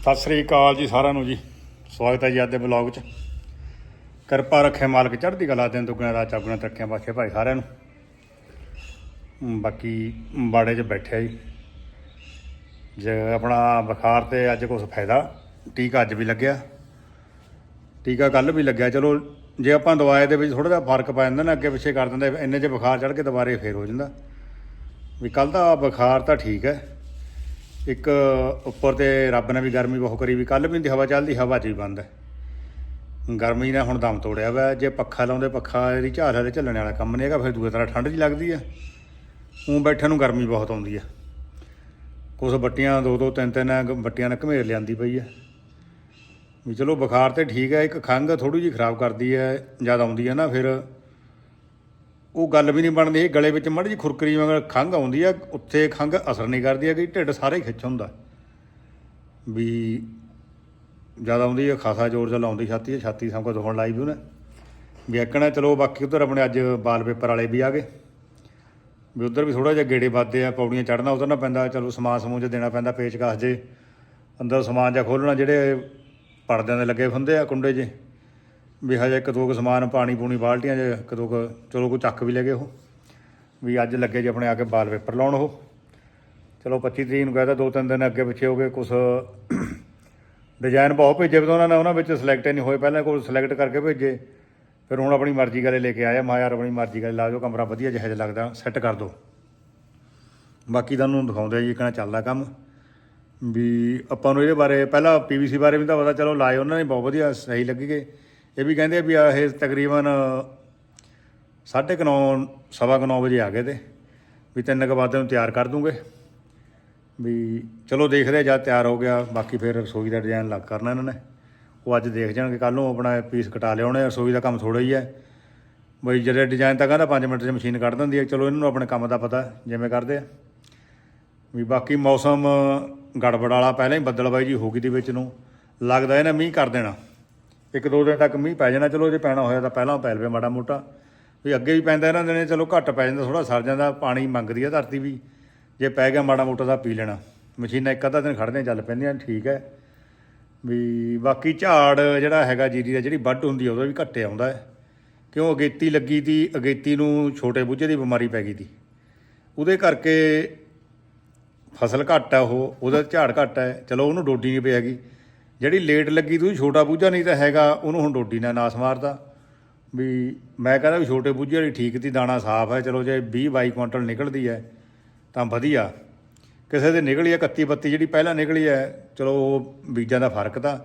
ਸਤਿ ਸ੍ਰੀ ਅਕਾਲ ਜੀ ਸਾਰਿਆਂ ਨੂੰ ਜੀ। ਸਵਾਗਤ ਹੈ ਜੀ ਅੱਜ ਦੇ ਬਲੌਗ 'ਚ। ਕਿਰਪਾ ਰੱਖੇ ਮਾਲਕ ਚੜ੍ਹਦੀ ਕਲਾ ਦਿਨ ਦੁੱਗਣਾ ਦਾ ਚਾਗਣਾ ਤਰੱਕੀਆਂ ਪਾਸੇ ਭਾਈ ਸਾਰਿਆਂ ਨੂੰ। ਬਾਕੀ ਬਾੜੇ 'ਚ ਬੈਠਿਆ ਜੀ। ਜੇ ਆਪਣਾ ਬੁਖਾਰ ਤੇ ਅੱਜ ਕੁਝ ਫਾਇਦਾ ਟੀਕਾ ਅੱਜ ਵੀ ਲੱਗਿਆ। ਟੀਕਾ ਕੱਲ ਵੀ ਲੱਗਿਆ। ਚਲੋ, ਜੇ ਆਪਾਂ ਦਵਾਈ ਦੇ ਵਿੱਚ ਥੋੜਾ ਜਿਹਾ ਫ਼ਰਕ ਪੈ ਜਾਂਦਾ ਨਾ, ਅੱਗੇ ਪਿੱਛੇ ਕਰ ਦਿੰਦੇ, ਇੰਨੇ 'ਚ ਬੁਖਾਰ ਚੜ੍ਹ ਕੇ ਦੁਬਾਰੇ ਫੇਰ ਹੋ ਜਾਂਦਾ। ਵੀ ਕੱਲ ਦਾ ਬੁਖਾਰ ਤਾਂ ਠੀਕ ਹੈ। ਇੱਕ ਉੱਪਰ ਤੇ ਰੱਬ ਨੇ ਵੀ ਗਰਮੀ ਬਹੁਤ ਕਰੀ ਵੀ ਕੱਲ ਵੀ ਹੁੰਦੀ, ਹਵਾ ਚੱਲਦੀ, ਹਵਾ 'ਚ ਵੀ ਬੰਦ ਹੈ। ਗਰਮੀ ਨੇ ਹੁਣ ਦਮ ਤੋੜਿਆ ਵਾ, ਜੇ ਪੱਖਾ ਲਾਉਂਦੇ ਪੱਖਾ, ਇਹਦੀ ਝਾਲ ਵਾਲੇ ਝੱਲਣ ਵਾਲਾ ਕੰਮ ਨਹੀਂ ਹੈਗਾ, ਫਿਰ ਦੂਏ ਤਰ੍ਹਾਂ ਠੰਡ ਜੀ ਲੱਗਦੀ ਆ। ਉਂ ਬੈਠਣ ਨੂੰ ਗਰਮੀ ਬਹੁਤ ਆਉਂਦੀ ਆ। ਕੁਛ ਬੱਟੀਆਂ ਦੋ ਦੋ, ਤਿੰਨ ਤਿੰਨ ਬੱਟੀਆਂ ਨਾਲ ਘਮੇਰ ਲਿਆਂਦੀ ਪਈ ਆ। ਵੀ ਚਲੋ ਬੁਖਾਰ ਤੇ ਠੀਕ ਹੈ, ਇੱਕ ਖੰਘ ਥੋੜੀ ਜਿਹੀ ਖਰਾਬ ਕਰਦੀ ਹੈ ਜਦ ਆਉਂਦੀ ਹੈ ਨਾ, ਫਿਰ ਉਹ ਗੱਲ ਵੀ ਨਹੀਂ ਬਣਦੀ। ਇਹ ਗਲੇ ਵਿੱਚ ਮੜੀ ਜੀ ਖੁਰਕਰੀ ਵਾਂਗ ਖੰਘ ਆਉਂਦੀ ਆ। ਉੱਥੇ ਖੰਘ ਅਸਰ ਨਹੀਂ ਕਰਦੀ ਹੈ ਕਿ ਢਿੱਡ ਸਾਰਾ ਹੀ ਖਿੱਚ ਹੁੰਦਾ। ਵੀ ਜ਼ਿਆਦਾ ਆਉਂਦੀ ਆ ਖਾਸਾ ਜ਼ੋਰ ਜਿਹਾ ਲਾਉਂਦੀ ਛਾਤੀ 'ਚ, ਛਾਤੀ ਸਭ ਕੁਝ ਦੁਖਣ ਲਾਈ ਵੀ ਉਹਨੇ। ਵੀ ਐਕਣਾ ਚਲੋ ਬਾਕੀ ਉਧਰ ਆਪਣੇ ਅੱਜ ਬਾਲ ਪੇਪਰ ਵਾਲੇ ਵੀ ਆ ਗਏ। ਵੀ ਉਧਰ ਵੀ ਥੋੜਾ ਜਿਹਾ ਗੇੜੇ ਵੱਧਦੇ ਆ ਪੌੜੀਆਂ ਚੜਨਾ ਉਤਰਨਾ ਪੈਂਦਾ। ਚਲੋ ਸਮਾਨ ਸਮੂਹ 'ਚ ਦੇਣਾ ਪੈਂਦਾ ਪੇਚਕਸ ਜੇ। ਅੰਦਰ ਸਮਾਨ ਜਾਂ ਖੋਲਣਾ ਜਿਹੜੇ ਪਰਦਿਆਂ ਦੇ ਲੱਗੇ ਹੁੰਦੇ ਆ ਕੁੰਡੇ ਜੇ। ਵੀ ਹਜੇ ਇੱਕ ਦੋ ਕੁ ਸਮਾਨ ਪਾਣੀ ਪੂਣੀ ਬਾਲਟੀਆਂ ਜੇ ਇੱਕ ਦੋ ਕੁ ਚਲੋ ਕੋਈ ਚੱਕ ਵੀ ਲੈ ਗਏ ਉਹ। ਵੀ ਅੱਜ ਲੱਗੇ ਜੀ ਆਪਣੇ ਆ ਕੇ ਬਾਲ ਪੇਪਰ ਲਾਉਣ ਉਹ। ਚਲੋ 25 ਤਰੀਕ ਨੂੰ ਕਹਿੰਦਾ ਦੋ ਤਿੰਨ ਦਿਨ ਅੱਗੇ ਪਿੱਛੇ ਹੋ ਗਏ, ਕੁਛ ਡਿਜ਼ਾਈਨ ਬਹੁਤ ਭੇਜੇ ਵੀ ਉਹਨਾਂ ਨੇ, ਉਹਨਾਂ ਵਿੱਚ ਸਿਲੈਕਟ ਨਹੀਂ ਹੋਏ। ਪਹਿਲਾਂ ਕੋਲ ਸਿਲੈਕਟ ਕਰਕੇ ਭੇਜੇ। ਫਿਰ ਹੁਣ ਆਪਣੀ ਮਰਜ਼ੀ ਕਰੇ ਲੈ ਕੇ ਆਇਆ ਮੈਂ ਯਾਰ ਆਪਣੀ ਮਰਜ਼ੀ ਕਰੇ ਲਾ ਦਿਓ, ਕਮਰਾ ਵਧੀਆ ਜਿਹਾ ਜਿਹਾ ਲੱਗਦਾ ਸੈੱਟ ਕਰ ਦਿਓ। ਬਾਕੀ ਤੁਹਾਨੂੰ ਦਿਖਾਉਂਦੇ ਆ ਜੀ ਕਿਹਨਾਂ ਚੱਲਦਾ ਕੰਮ। ਵੀ ਆਪਾਂ ਨੂੰ ਇਹਦੇ ਬਾਰੇ, ਪਹਿਲਾਂ ਪੀਵੀਸੀ ਬਾਰੇ ਵੀ ਤਾਂ ਪਤਾ, ਚਲੋ ਲਾਏ ਉਹਨਾਂ ਨੇ, ਬਹੁਤ ਵਧੀਆ, ਸਹੀ ਲੱਗੀ। ਗਏ ਇਹ ਵੀ ਕਹਿੰਦੇ ਵੀ ਇਹ ਤਕਰੀਬਨ ਸਾਢੇ ਕੁ ਨੌ, ਸਵਾ ਕੁ ਨੌ ਵਜੇ ਆ ਗਏ ਤੇ, ਵੀ ਤਿੰਨ ਕੁ ਵਜੇ ਨੂੰ ਤਿਆਰ ਕਰ ਦੂੰਗੇ। ਵੀ ਚਲੋ ਦੇਖਦੇ ਆ ਜਦ ਤਿਆਰ ਹੋ ਗਿਆ, ਬਾਕੀ ਫਿਰ ਰਸੋਈ ਦਾ ਡਿਜ਼ਾਈਨ ਲੱਗ ਕਰਨਾ ਇਹਨਾਂ ਨੇ। ਉਹ ਅੱਜ ਦੇਖ ਜਾਣਗੇ ਕੱਲ ਨੂੰ ਆਪਣਾ ਪੀਸ ਕਟਾ ਲਿਆਉਣੇ ਰਸੋਈ ਦਾ ਕੰਮ ਥੋੜਾ ਹੀ ਹੈ। ਬਈ ਜਿਹੜੇ ਡਿਜ਼ਾਈਨ ਤਾਂ ਕਹਿੰਦਾ 5 ਮਿੰਟ 'ਚ ਮਸ਼ੀਨ ਕੱਢ ਦਿੰਦੀ ਹੈ, ਚਲੋ ਇਹਨਾਂ ਨੂੰ ਆਪਣੇ ਕੰਮ ਦਾ ਪਤਾ ਜਿਵੇਂ ਕਰਦੇ ਆ। ਵੀ ਬਾਕੀ ਮੌਸਮ ਗੜਬੜ ਵਾਲਾ, ਪਹਿਲਾਂ ਹੀ ਬੱਦਲਬਾਈ ਜੀ ਹੋ ਗਈ ਦੀ ਵਿੱਚ ਨੂੰ, ਲੱਗਦਾ ਇਹਨਾਂ ਮੀਂਹ ਕਰ ਦੇਣਾ। ਇੱਕ ਦੋ ਦਿਨ ਤੱਕ ਮੀਂਹ ਪੈ ਜਾਣਾ, ਚਲੋ ਜੇ ਪੈਣਾ ਹੋਇਆ ਤਾਂ ਪਹਿਲਾਂ ਪੈ ਲਵੇ ਮਾੜਾ ਮੋਟਾ। ਵੀ ਅੱਗੇ ਵੀ ਪੈਂਦਾ ਇਹਨਾਂ ਦਿਨੇ ਚਲੋ ਘੱਟ ਪੈ ਜਾਂਦਾ ਥੋੜਾ ਸਰ ਜਾਂਦਾ, ਪਾਣੀ ਮੰਗਦੀ ਆ ਧਰਤੀ ਵੀ। ਜੇ ਪੈ ਗਿਆ ਮਾੜਾ ਮੋਟਾ ਤਾਂ ਪੀ ਲੈਣਾ। ਮਸ਼ੀਨਾਂ ਇੱਕ ਅੱਧਾ ਦਿਨ ਖੜਦੀਆਂ ਚੱਲ ਪੈਂਦੀਆਂ, ਠੀਕ ਹੈ। ਵੀ ਬਾਕੀ ਝਾੜ ਜਿਹੜਾ ਹੈਗਾ ਜੀਰੀ ਦਾ, ਜਿਹੜੀ ਵੱਢ ਹੁੰਦੀ ਆ, ਉਹਦਾ ਵੀ ਘੱਟੇ ਆਉਂਦਾ ਹੈ। ਕਿਉਂ ਅਗੇਤੀ ਲੱਗੀ ਤੀ? ਅਗੇਤੀ ਨੂੰ ਛੋਟੇ ਬੁੱਝੇ ਦੀ ਬਿਮਾਰੀ ਪੈ ਗਈ ਤੀ। ਉਹਦੇ ਕਰਕੇ ਫਸਲ ਘੱਟ ਆ ਉਹ, ਉਹਦਾ ਝਾੜ ਘੱਟ ਹੈ। ਚਲੋ ਉਹਨੂੰ ਡੋਡੀ ਨਹੀਂ ਪਈ ਹੈਗੀ। ਜਿਹੜੀ ਲੇਟ ਲੱਗੀ ਤੂੰ, ਛੋਟਾ ਬੂਝਾ ਨਹੀਂ ਤਾਂ ਹੈਗਾ, ਉਹਨੂੰ ਹੁਣ ਡੋਡੀ ਨਾਲ ਨਾਸ ਮਾਰਦਾ। ਵੀ ਮੈਂ ਕਹਿੰਦਾ ਵੀ ਛੋਟੇ ਬੂਝੇ ਵਾਲੀ ਠੀਕ ਤੀ, ਦਾਣਾ ਸਾਫ਼ ਹੈ, ਚਲੋ ਜੇ 20 22 ਕੁਇੰਟਲ ਨਿਕਲਦੀ ਹੈ, ਤਾਂ ਵਧੀਆ। ਕਿਸੇ ਦੇ ਨਿਕਲੀ ਹੈ 31 32 ਜਿਹੜੀ ਪਹਿਲਾਂ ਨਿਕਲੀ ਹੈ, ਚਲੋ ਉਹ ਬੀਜਾਂ ਦਾ ਫ਼ਰਕ ਤਾਂ।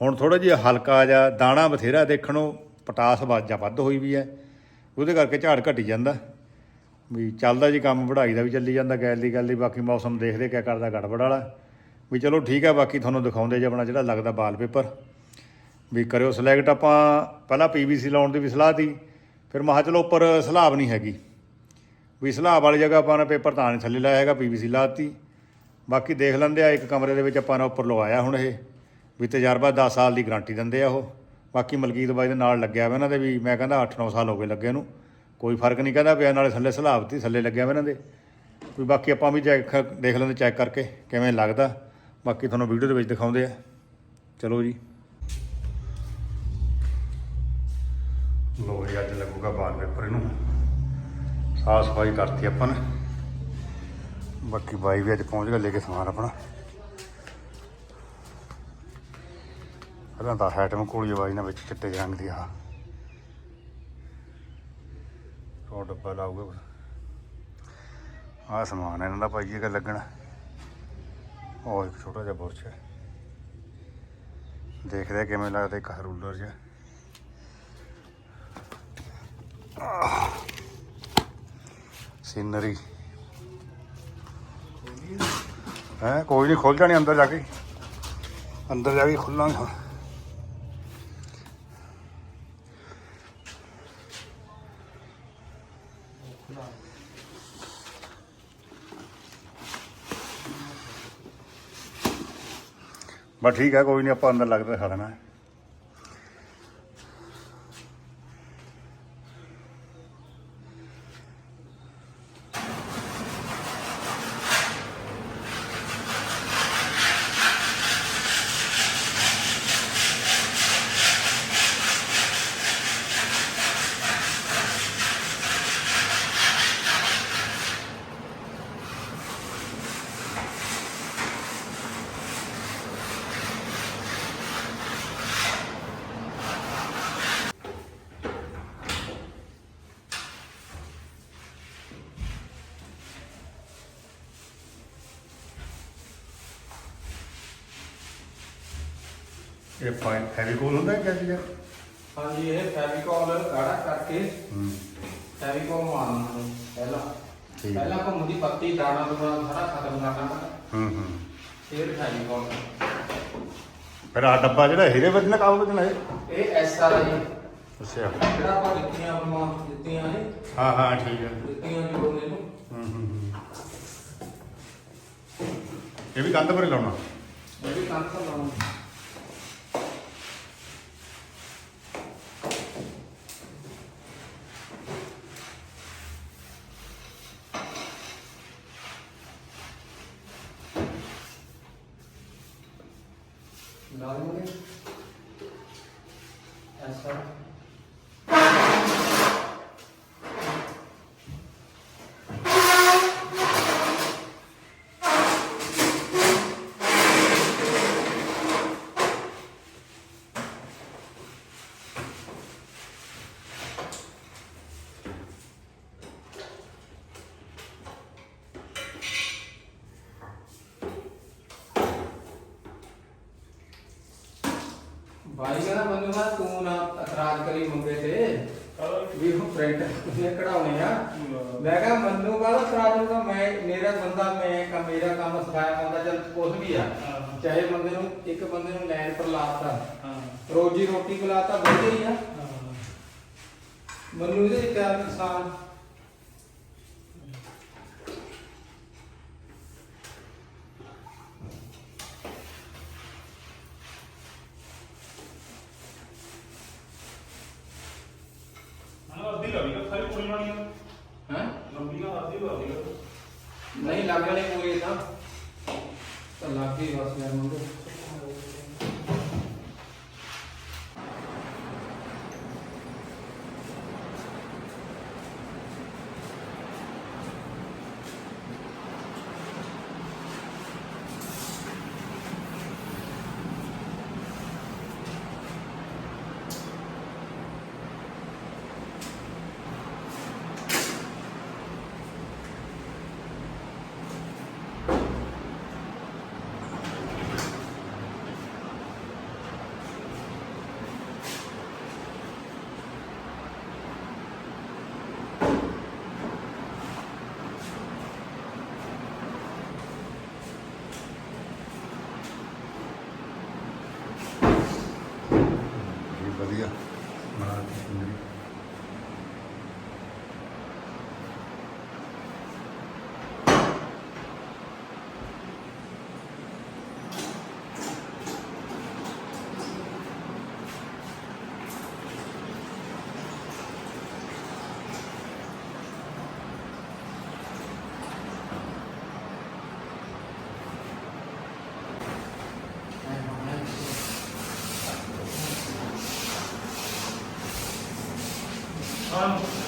ਹੁਣ ਥੋੜਾ ਜਿਹਾ ਹਲਕਾ ਜਿਹਾ ਦਾਣਾ ਬਥੇਰਾ ਦੇਖਣੋਂ, ਪਟਾਸ ਬਾਜਾ ਵੱਧ ਹੋਈ ਵੀ ਹੈ, ਉਹਦੇ ਕਰਕੇ ਝਾੜ ਘਟੀ ਜਾਂਦਾ। ਵੀ ਚੱਲਦਾ ਜੀ ਕੰਮ, ਵਢਾਈ ਦਾ ਵੀ ਚੱਲੀ ਜਾਂਦਾ, ਗੈਲ ਦੀ ਗੱਲ ਦੀ ਬਾਕੀ ਮੌਸਮ ਦੇਖਦੇ ਕਿਆ ਕਰਦਾ, ਗੜਬੜ ਵਾਲਾ। ਵੀ ਚਲੋ ਠੀਕ ਆ, ਬਾਕੀ ਤੁਹਾਨੂੰ ਦਿਖਾਉਂਦੇ ਜੇ ਆਪਣਾ ਜਿਹੜਾ ਲੱਗਦਾ ਵਾਲ ਪੇਪਰ ਵੀ ਕਰਿਓ ਸਿਲੈਕਟ ਆਪਾਂ ਪਹਿਲਾਂ ਪੀਵੀਸੀ ਲਾਉਣ ਦੀ ਵੀ ਸਲਾਹ ਤੀ, ਫਿਰ ਮਹਾ ਚਲੋ ਉੱਪਰ ਸਲਾਬ ਨਹੀਂ ਹੈਗੀ। ਵੀ ਸਲਾਬ ਵਾਲੀ ਜਗ੍ਹਾ ਆਪਾਂ ਨੇ ਪੇਪਰ ਤਾਂ ਨਹੀਂ ਥੱਲੇ ਲਾਇਆ ਹੈਗਾ ਪੀਵੀਸੀ ਲਾਤੀ ਬਾਕੀ ਦੇਖ ਲੈਂਦੇ ਆ, ਇੱਕ ਕਮਰੇ ਦੇ ਵਿੱਚ ਆਪਾਂ ਨੇ ਉੱਪਰ ਲਵਾਇਆ ਹੁਣ ਇਹ, ਵੀ ਤਜਰਬਾ 10 ਸਾਲ ਦੀ ਗਾਰੰਟੀ ਦਿੰਦੇ ਆ ਉਹ। ਬਾਕੀ ਮਲਕੀਤ ਬਾਈ ਦੇ ਨਾਲ ਲੱਗਿਆ ਵਾ ਇਹਨਾਂ ਦੇ ਵੀ, ਮੈਂ ਕਹਿੰਦਾ 8-9 ਸਾਲ ਹੋ ਗਏ ਲੱਗੇ ਨੂੰ। ਕੋਈ ਫ਼ਰਕ ਨਹੀਂ ਕਹਿੰਦਾ ਪਿਆ, ਨਾਲੇ ਥੱਲੇ ਸਲਾਬ ਤੀ, ਥੱਲੇ ਲੱਗਿਆ ਵਾ ਇਹਨਾਂ ਦੇ। ਵੀ ਬਾਕੀ ਆਪਾਂ ਵੀ ਚੈੱਕ ਦੇਖ ਲੈਂਦੇ ਚੈੱਕ ਕਰਕੇ ਕਿਵੇਂ ਲੱਗਦਾ। ਬਾਕੀ ਤੁਹਾਨੂੰ ਵੀਡੀਓ ਦੇ ਵਿੱਚ ਦਿਖਾਉਂਦੇ ਆ। ਚਲੋ ਜੀ। ਲੋ ਜੀ, ਅੱਜ ਲੱਗੂਗਾ ਬਾਲ ਪੇਪਰ ਇਹਨੂੰ। ਸਾਫ਼ ਸਫ਼ਾਈ ਕਰਤੀ ਆਪਾਂ ਨੇ। ਬਾਕੀ ਬਾਈ ਵੀ ਅੱਜ ਪਹੁੰਚ ਗਿਆ, ਲੈ ਕੇ ਸਮਾਨ ਆਪਣਾ। ਪਹਿਲਾਂ ਤਾਂ ਆਈਟਮ ਕੋਲੀ ਬਾਈ ਨਾਲ ਵਿੱਚ ਚਿੱਟੇ ਰੰਗ ਦੀ ਆ। ਰੋ ਡੱਬਾ ਲਾਊਗਾ। ਆ ਸਮਾਨ ਇਹਨਾਂ ਦਾ ਭਾਈ ਇਹ ਲੱਗਣਾ। ਉਹ ਇੱਕ ਛੋਟਾ ਜਿਹਾ ਬੁਰਸ਼ ਹੈ। ਦੇਖਦੇ ਆ ਕਿਵੇਂ ਲੱਗਦਾ ਇੱਕ ਰੂਲਰ ਜਿਹਾ। ਸੀਨਰੀ। ਹੈ, ਕੋਈ ਨਹੀਂ ਖੁੱਲ ਜਾਣੀ ਅੰਦਰ ਜਾ ਕੇ। ਅੰਦਰ ਜਾ ਕੇ ਖੁੱਲਾਂਗੇ ਬਸ ਠੀਕ ਹੈ ਕੋਈ ਨਹੀਂ ਆਪਾਂ ਅੰਦਰ ਲੱਗਦਾ ਖਾ ਲੈਣਾ ਇਹ ਫਾਈਨ ਫੈਵੀਕੋਲ ਹੁੰਦਾ ਹੈ ਚੀਜ਼ ਹੈ ਹਾਂਜੀ ਇਹ ਫੈਵੀਕੋਲ ਗਾੜਾ ਕਰਕੇ ਹੂੰ। ਫੈਵੀਕੋਲ ਮਾਰਨਾ ਹੈ ਪਹਿਲਾਂ। ਠੀਕ ਹੈ। ਪਹਿਲਾਂ ਘੁੰਮਦੀ ਪੱਤੀ ਦਾਣਾ ਦੂਣਾ ਸਾਰਾ ਖਤਮ ਕਰਨਾ ਹੂੰ ਹੂੰ। ਫਿਰ ਫੈਵੀਕੋਲ ਫਿਰ ਆ ਡੱਬਾ ਜਿਹੜਾ ਹੀਰੇ ਵੱਜਣਾ ਕੰਮ ਵੱਜਣਾ ਇਹ? ਇਹ ਐਸ ਆਰ ਆਈ ਅੱਛਾ। ਜਿਹੜਾ ਆਪਾਂ ਦਿੱਤੀਆਂ ਆਪਣੀਆਂ ਦਿੱਤੀਆਂ ਨੇ। ਹਾਂ ਹਾਂ ਠੀਕ ਹੈ। ਦਿੱਤੀਆਂ ਜੋੜਨੇ ਨੂੰ। ਹੂੰ ਹੂੰ ਹੂੰ। ਇਹ ਵੀ ਕੰਧ ਪਰ ਹੀ ਲਾਉਣਾ। ਇਹ ਵੀ ਕੰਮ ਤਾਂ ਲਾਉਣਾ। ਲਾ ਦੇਂਗੇ ਬਾਈ ਕਹਿੰਦਾ ਮੈਨੂੰ ਨਾ ਤੂੰ ਨਾ ਇਤਰਾਜ਼ ਕਰੀ ਮੁੰਡੇ ਤੇ। ਵੀ ਉਹ ਪ੍ਰਿੰਟ ਨੇ ਕਢਾਉਣੇ ਆ। ਮੈਂ ਕਿਹਾ ਮੈਨੂੰ ਕਾਹਦਾ ਇਤਰਾਜ਼ ਹੋਊਗਾ ਮੈਂ ਮੇਰਾ ਬੰਦਾ ਮੈਂ ਕੰਮ ਮੇਰਾ ਕੰਮ ਸਿਖਾਇਆ ਬੰਦਾ ਚੱਲ ਕੁਛ ਵੀ ਆ। ਚਾਹੇ ਬੰਦੇ ਨੂੰ ਇੱਕ ਬੰਦੇ ਨੂੰ ਲਾਈਨ ਪਰ ਲਾਤਾ। ਰੋਜੀ ਰੋਟੀ ਖਿਲਾਤਾ ਵਧੀਆ ਹੀ ਆ। ਮੈਨੂੰ ਇਹਦੇ ਚ ਕਿਆ ਨੁਕਸਾਨ ਹੈ ਨਹੀਂ ਲੱਗਣੇ ਪੂਰੇ ਤਾਂ ਤਾਂ ਲੱਗ ਗਈ ਬਸ ਯਾਰ ਮੁੰਡੇ 참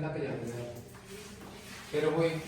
ਤੱਕ ਜਾਂਦੇ ਆ ਫਿਰ ਉਹ ਇੱਕ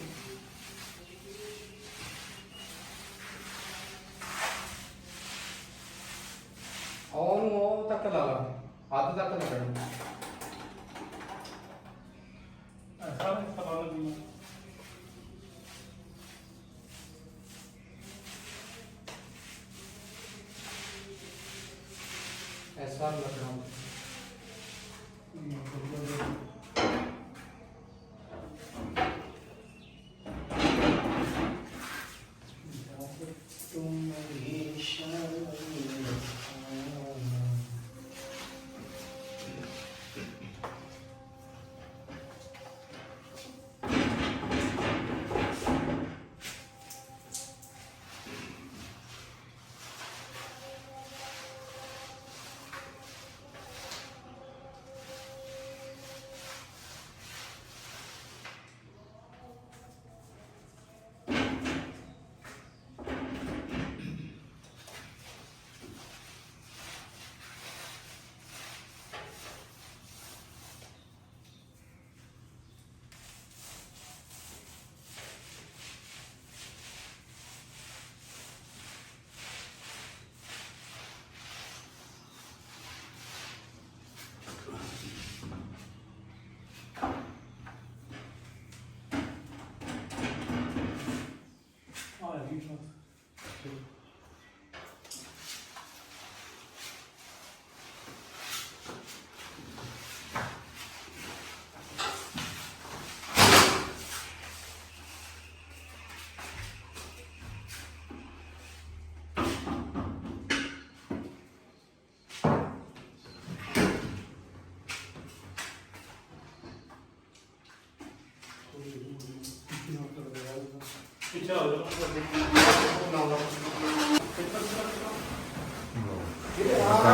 ਪਤਾ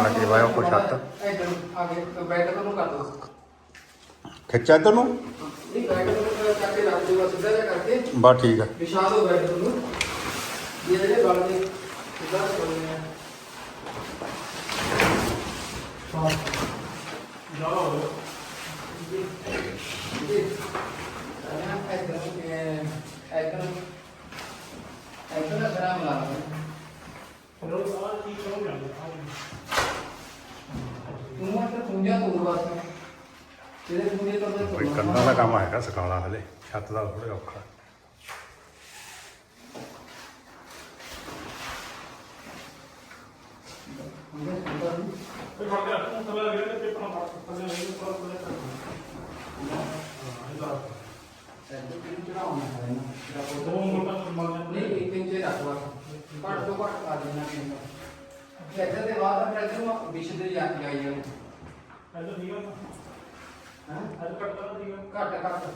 ਲੱਗ ਗਿਆ ਉਹ ਛੱਤ ਇੱਧਰ ਆਗੇ ਬੈਠ ਕੇ ਨੂੰ ਕਰ ਦੋ ਖਿੱਚਾ ਇੱਧਰ ਨੂੰ ਨਹੀਂ ਬੈਠ ਕੇ ਚੱਕ ਕੇ ਰੱਖ ਦਿਓ ਸਿੱਧਾ ਜਿਹਾ ਕਰਕੇ ਬਸ ਠੀਕ ਆ ਵਿਛਾ ਦਿਓ ਬੈਠ ਨੂੰ ਇਹ ਜਿਹੜੇ ਬਲ ਨੇ ਸਿੱਧਾ ਕਰਨੇ ਆ ਹਾਂ ਜਾ ਹੋ ਜੀ ਜੀ ਇਹ ਇੱਧਰ ਇੱਧਰ ਦਾ ਗ੍ਰਾਮ ਲਾ ਲਓ ਰੋਜ਼ ਆ ਕੀ ਕਰੋ ਜਾਂਦੇ ਆ ਤੂੰ ਆ ਤਾਂ ਪੁੰਜਾ ਤੋੜ ਬਸ ਤੇਰੇ ਪੁੰਜੇ ਤੋਂ ਤਾਂ ਕੋਈ ਕੰਧਾਂ ਦਾ ਕੰਮ ਹੈਗਾ ਸਿਖਾਉਣਾ ਹਲੇ ਛੱਤ ਦਾ ਥੋੜਾ ਔਖਾ ਕੋਈ ਫੜ ਗਿਆ ਤੂੰ ਥੱਲੇ ਲੱਗ ਗਿਆ ਤੇ ਪੇਪਰ ਨਾਲ ਫੜ ਥੱਲੇ ਨਹੀਂ ਉੱਪਰ ਥੱਲੇ ਕਰ ਹਾਂ ਇਹਦਾ ਦੋ ਮੋਟਾ ਮਾਰ ਨਹੀਂ ਇੱਕ ਇੰਚ ਰੱਖ ਬਸ ਘੱਟ ਤੋਂ ਘੱਟ ਕਰ ਦੇਣਾ ਕਿੰਨਾ ਇੱਧਰ ਦੇ ਬਾਅਦ ਫਿਰ ਇੱਧਰ ਨੂੰ ਵਿਸ਼ ਦੇ ਜਾ ਕੇ ਜਾਈ ਜਾਣਾ ਠੀਕ ਆ ਹਾਂ? ਅੱਜ ਕੱਟ ਕਰ ਆ ਘੱਟ ਘੱਟ।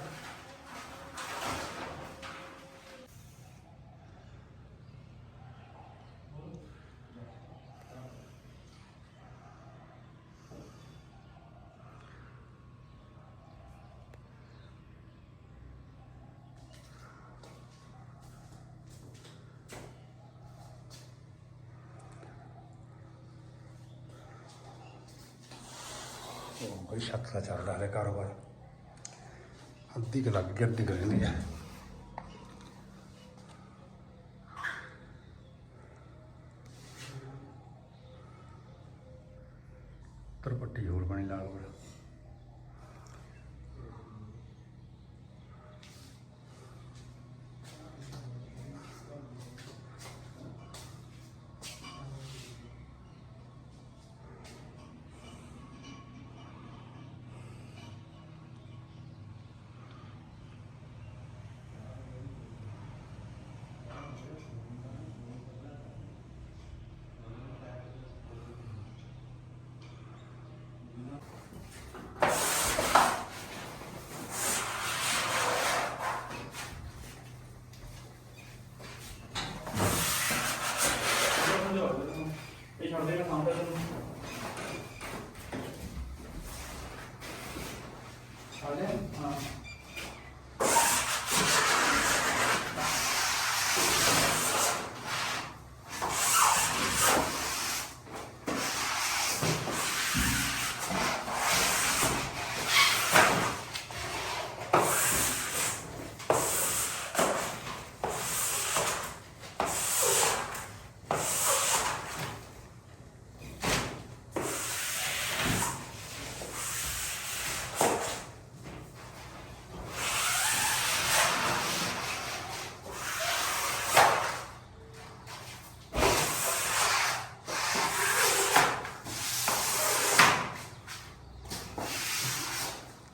ਉਹ ਬਈ ਛੱਤ ਦਾ ਚੱਲਦਾ ਹੈ ਕਾਰੋਬਾਰ। ਅੱਧੀ ਕੁ ਲੱਗ ਗਈ, ਅੱਧੀ ਕੁ ਰਹਿੰਦੀ ਹੈ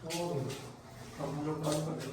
ਉਹ ਕੰਮ ਜੋ ਕਰ ਸਕਦੇ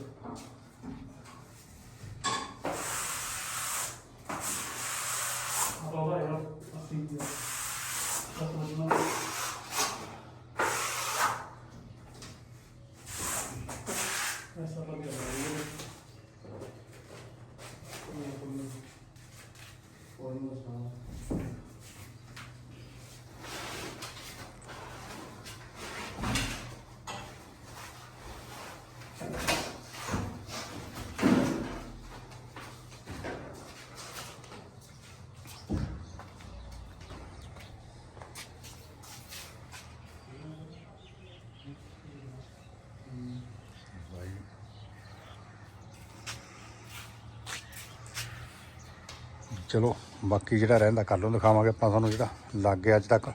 ਚਲੋ, ਬਾਕੀ ਜਿਹੜਾ ਰਹਿੰਦਾ ਕੱਲ ਨੂੰ ਦਿਖਾਵਾਂਗੇ ਆਪਾਂ ਤੁਹਾਨੂੰ ਜਿਹੜਾ ਲੱਗ ਗਿਆ ਅੱਜ ਤੱਕ।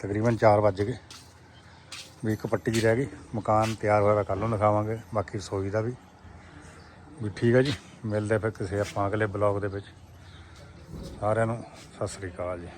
ਤਕਰੀਬਨ 4 ਵੱਜ ਗਏ। ਵੀ ਇੱਕ ਪੱਟੀ ਹੀ ਰਹਿ ਗਈ, ਮਕਾਨ ਤਿਆਰ ਹੋਇਆ ਕੱਲ ਨੂੰ ਦਿਖਾਵਾਂਗੇ, ਬਾਕੀ ਰਸੋਈ ਦਾ ਵੀ। ਵੀ ਠੀਕ ਹੈ ਜੀ, ਮਿਲਦੇ ਫਿਰ ਕਿਸੇ ਆਪਾਂ ਅਗਲੇ ਬਲੌਗ ਦੇ ਵਿੱਚ। ਸਾਰਿਆਂ ਨੂੰ ਸਤਿ ਸ੍ਰੀ ਅਕਾਲ ਜੀ।